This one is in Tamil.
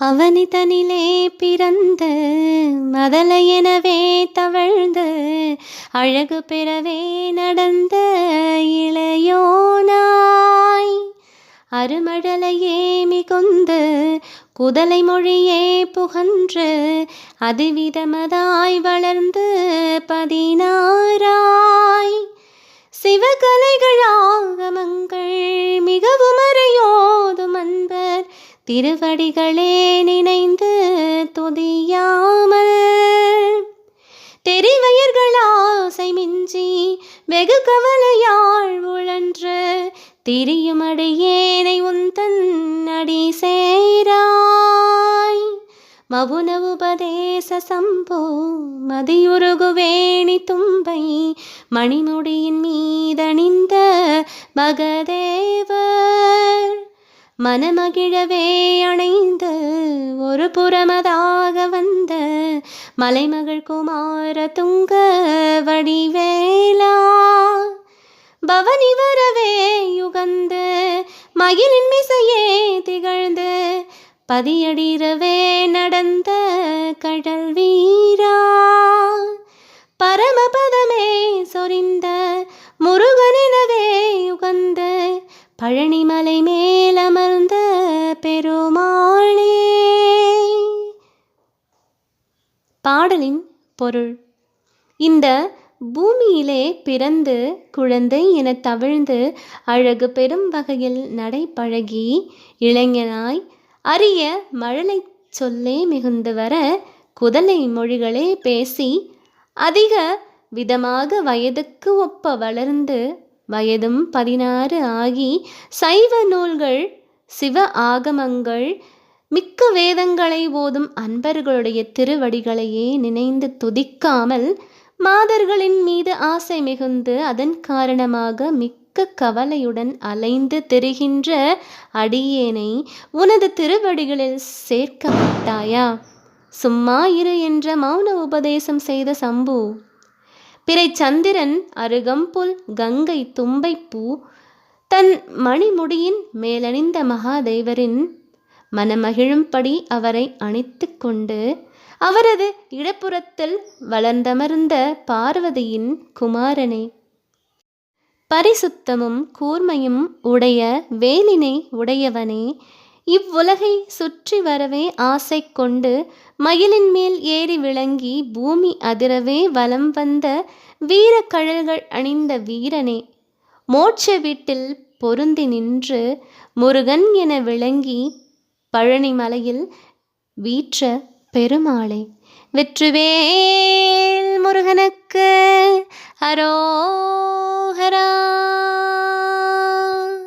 அவனிதனிலே பிறந்து மதலை எனவே தவழ்ந்து அழகு பெறவே நடந்த இளையோனாய். அருமழலையே மிகுந்து குதலை மொழியே புகன்று அதிவிதமதாய் வளர்ந்து பதினாராய் சிவகலைகள் திருவடிகளே நினைந்து துதியாமல். தெரிவயர்கள் ஆசை மிஞ்சி வெகு கவலையாள் உழன்று திரியும் அடியேனை உந்தன் அடி சேராய். மவுன உபதேச சம்போ மதியுருகுவேணி தும்பை மணிமுடியின் மீதணிந்த மகதே மனமகிழவே அணைந்து ஒரு புறமதாக வந்த மலைமகள் குமார துங்க வடிவேலா. பவனி வரவே யுகந்து மயிலின் மிசையே திகழ்ந்து பதியடிரவே நடந்த கடல் வீரா. பரமபதமே சொரிந்த பாடலின் பொருள். இந்த பூமியிலே பிறந்து குழந்தை என தவிழ்ந்து அழகு பெரும் வகையில் நடைபழகி இளைஞனாய் அரிய மழலை சொல்லே மிகுந்து வர குதலை மொழிகளே பேசி அதிக விதமாக வயதுக்கு ஒப்ப வளர்ந்து வயதும் பதினாறு ஆகி சைவ நூல்கள் சிவ ஆகமங்கள் மிக்க வேதங்களை ஓதும் அன்பர்களுடைய திருவடிகளையே நினைந்து துதிக்காமல் மாதர்களின் மீது ஆசை மிகுந்து அதன் காரணமாக மிக்க கவலையுடன் அலைந்து திரிகின்ற அடியேனை உனது திருவடிகளில் சேர்க்க மாட்டாயா? சும்மா இரு என்ற மௌன உபதேசம் செய்த சம்பு. பிறை சந்திரன் அருகம்புல் கங்கை தும்பைப்பூ தன் மணிமுடியின் மேலணிந்த மகாதேவரின் மனமகிழும்படி அவரை அணைத்து கொண்டு அவரது இடப்புறத்தில் வளர்ந்தமர்ந்த பார்வதியின் குமாரனே. பரிசுத்தமும் கூர்மையும் உடைய வேலினை உடையவனே. இவ்வுலகை சுற்றி வரவே ஆசை கொண்டு மயிலின் மேல் ஏறி விளங்கி பூமி அதிரவே வலம் வந்த வீர கழல்கள் அணிந்த வீரனே. மோட்ச வீட்டில் பொருந்தி நின்று முருகன் என விளங்கி பழனி மலையில் வீற்ற பெருமாளே வெற்றுவேல் முருகனுக்கு அரோ